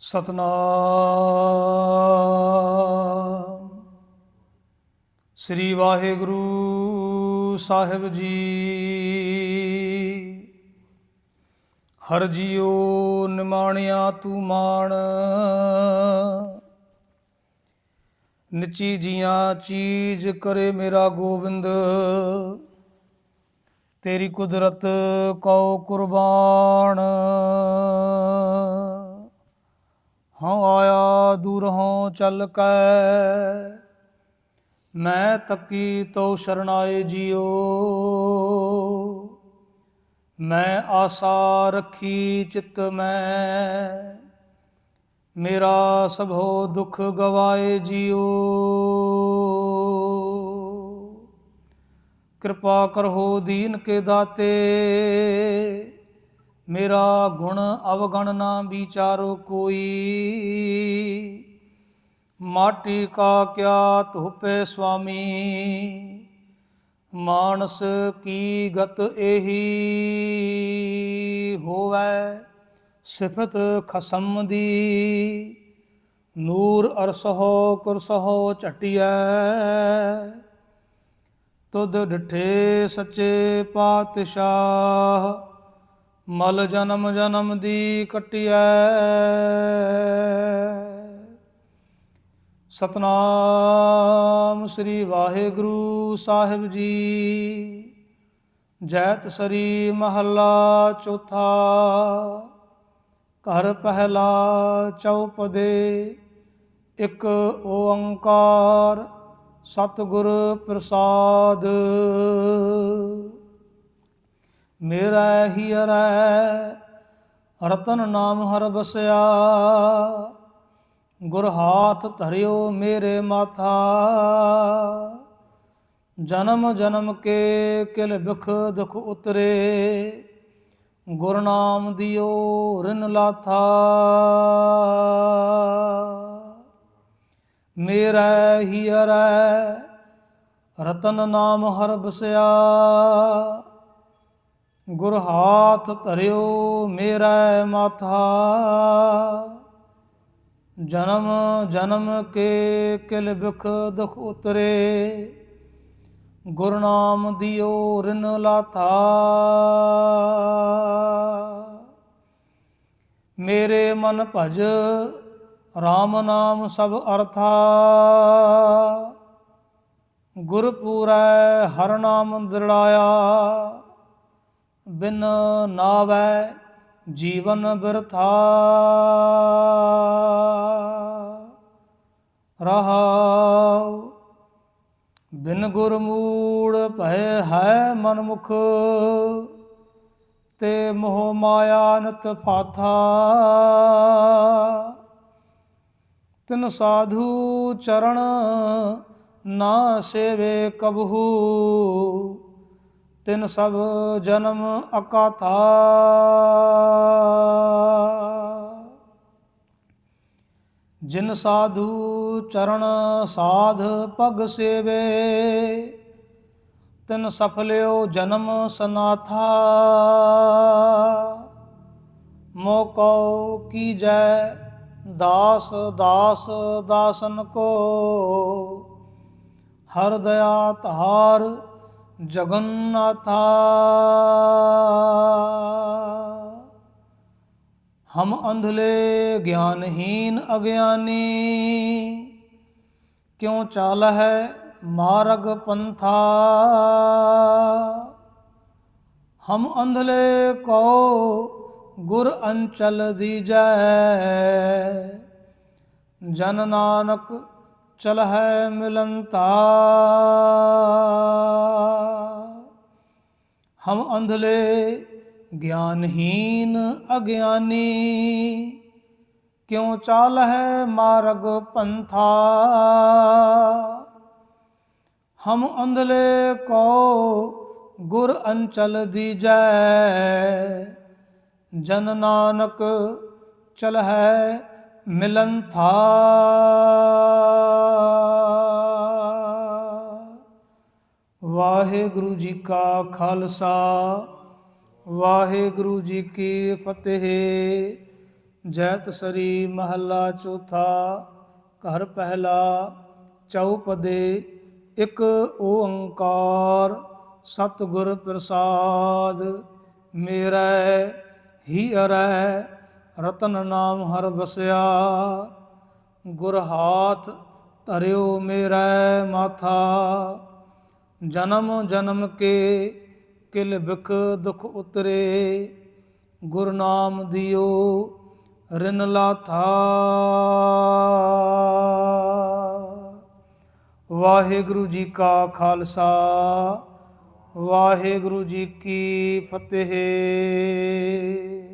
ਸਤਨਾਮ। ਸ੍ਰੀ ਵਾਹਿਗੁਰੂ ਸਾਹਿਬ ਜੀ। ਹਰ JIO ਨਿਮਾਣਿਆ ਤੂੰ ਮਾਣ। ਨਿਚੀ ਜੀਆਂ ਚੀਜ਼ ਕਰੇ ਮੇਰਾ ਗੋਬਿੰਦ। ਤੇਰੀ ਕੁਦਰਤ ਕਉ ਕੁਰਬਾਨ। ਹਉ ਆਇਆ ਦੂਰੋਂ ਚੱਲ ਕੈ। ਮੈਂ ਤੱਕੀ ਤੋ ਸ਼ਰਨਾਏ ਜਿਉ ਮੈਂ ਆਸਾ ਰੱਖੀ ਚਿਤ ਮੈਂ। ਮੇਰਾ ਸਭੋ ਦੁਖ ਗਵਾਏ ਜਿਉ ਕਿਰਪਾ ਕਰੋ ਦੀਨ ਕੇ ਦਾਤੇ। ਮੇਰਾ ਗੁਣ ਅਵਗਣ ਨਾ ਵਿਚਾਰੋ ਕੋਈ। ਮਾਟੀ ਕਾ ਕਿਆ ਧੁਪੇ ਸੁਆਮੀ। ਮਾਨਸ ਕੀ ਗਤ ਇਹੀ ਹੋਵੇ, ਸਿਫਤ ਖਸਮ ਦੀ। ਨੂਰ ਅਰਸਹੁ ਕੁਰਸਹੁ ਝਟਿਐ। ਤੁਧ ਡਿਠੇ ਸੱਚੇ ਪਾਤਸ਼ਾਹ। ਮਲ ਜਨਮ ਜਨਮ ਦੀ ਕਟਿਐ। ਸਤਨਾਮ ਸ੍ਰੀ ਵਾਹਿਗੁਰੂ ਸਾਹਿਬ ਜੀ। ਜੈਤ ਸਰੀ ਮਹੱਲਾ ਚੌਥਾ। ਘਰ ਪਹਿਲਾ ਚੌਪਦੇ। ਇੱਕ ਓੰਕਾਰ ਸਤਿਗੁਰ ਪ੍ਰਸਾਦ। ਮੇਰਾ ਹੀ ਹਰੈ ਰਤਨ ਨਾਮ ਹਰ ਬਸਿਆ। ਗੁਰ ਹਾਥ ਧਰਿਓ ਮੇਰੇ ਮਾਥਾ। ਜਨਮ ਜਨਮ ਕੇ ਕਿਲ ਬਿਖ ਦੁਖ ਉਤਰੇ। ਗੁਰ ਨਾਮ ਦਿਓ ਰਿਨ ਲਾਥਾ। ਮੇਰਾ ਹੀ ਹਰੈ ਰਤਨ ਨਾਮ ਹਰ ਬਸਿਆ। ਗੁਰ ਹਾਥ ਧਰਿਓ ਮੇਰਾ ਮਾਥਾ। ਜਨਮ ਜਨਮ ਕੇ ਕਿਲ ਬਿਖ ਦੁਖ ਉਤਰੇ। ਗੁਰ ਨਾਮ ਦਿਓ ਰਿਨ ਲਾਥਾ। ਮੇਰੇ ਮਨ ਭਜ RAM ਨਾਮ ਸਭ ਅਰਥਾ। ਗੁਰ ਪੂਰੈ ਹਰ ਨਾਮ ਦ੍ਰਿੜਾਇਆ। ਬਿਨ ਨਾਵੈ ਜੀਵਨ ਬਿਰਥਾ। ਰਹਾਉ, ਬਿਨ ਗੁਰਮੂੜ ਭੈ ਹੈ ਮਨ ਮੁਖ ਤੇ ਮੋਹ ਮਾਇਆ ਨਤ ਫਾਥਾ। ਤਿਨ ਸਾਧੂ ਚਰਨ ਨਾ ਸੇਵੇ ਕਬਹੂ। ਤਿਨ ਸਭ ਜਨਮ ਅਕਾਥਾ। ਜਿਨ ਸਾਧੂ ਚਰਨ ਸਾਧ ਪਗ ਸੇਵੇ, ਤਿਨ ਸਫਲਿਓ ਜਨਮ ਸਨਾਥਾ। ਮੋਕੋ ਕੀਜੈ ਦਾਸ ਦਾਸ, ਦਾਸਨ ਕੋ। ਹਰ ਦਇਆ ਧਾਰ जगन्नाथा हम अंधले ज्ञानहीन अज्ञानी क्यों चाल है मार्ग पंथा हम अंधले को गुर अंचल दीजै जन नानक चल है मिलनता ਹਮ ਅੰਧਲੇ ਗਿਆਨਹੀਨ ਅਗਿਆਨੀ, ਕਿਉ ਚਾਲ ਹੈ ਮਾਰਗ ਪੰਥਾ? ਹਮ ਅੰਧਲੇ ਕੋ ਗੁਰ ਅੰਚਲ ਦੀਜੈ, ਜਨ ਨਾਨਕ ਚਲ ਹੈ ਮਿਲਨ ਥਾ। ਵਾਹਿਗੁਰੂ ਜੀ ਕਾ ਖਾਲਸਾ, ਵਾਹਿਗੁਰੂ ਜੀ ਕੀ ਫਤਿਹ। ਜੈਤ ਸਰੀ ਮਹੱਲਾ ਚੌਥਾ, ਘਰ ਪਹਿਲਾ ਚੌਪਦੇ ਇੱਕ ਓੰਕਾਰ ਸਤਿਗੁਰ ਪ੍ਰਸਾਦ। ਮੇਰਾ ਹੀ ਅਰੈ, ਰਤਨ ਨਾਮ ਹਰ ਬਸਿਆ ਗੁਰ ਹਾਥ ਧਰਿਓ ਮੇਰਾ ਮਾਥਾ। ਜਨਮ ਜਨਮ ਕੇ ਕਿਲ ਬਿਖ ਦੁਖ ਉਤਰੇ। ਗੁਰ ਨਾਮ ਦਿਓ, ਰਿਨ ਲਾਥਾ। ਵਾਹਿਗੁਰੂ ਜੀ ਕਾ ਖਾਲਸਾ, ਵਾਹਿਗੁਰੂ ਜੀ ਕੀ ਫਤਿਹ।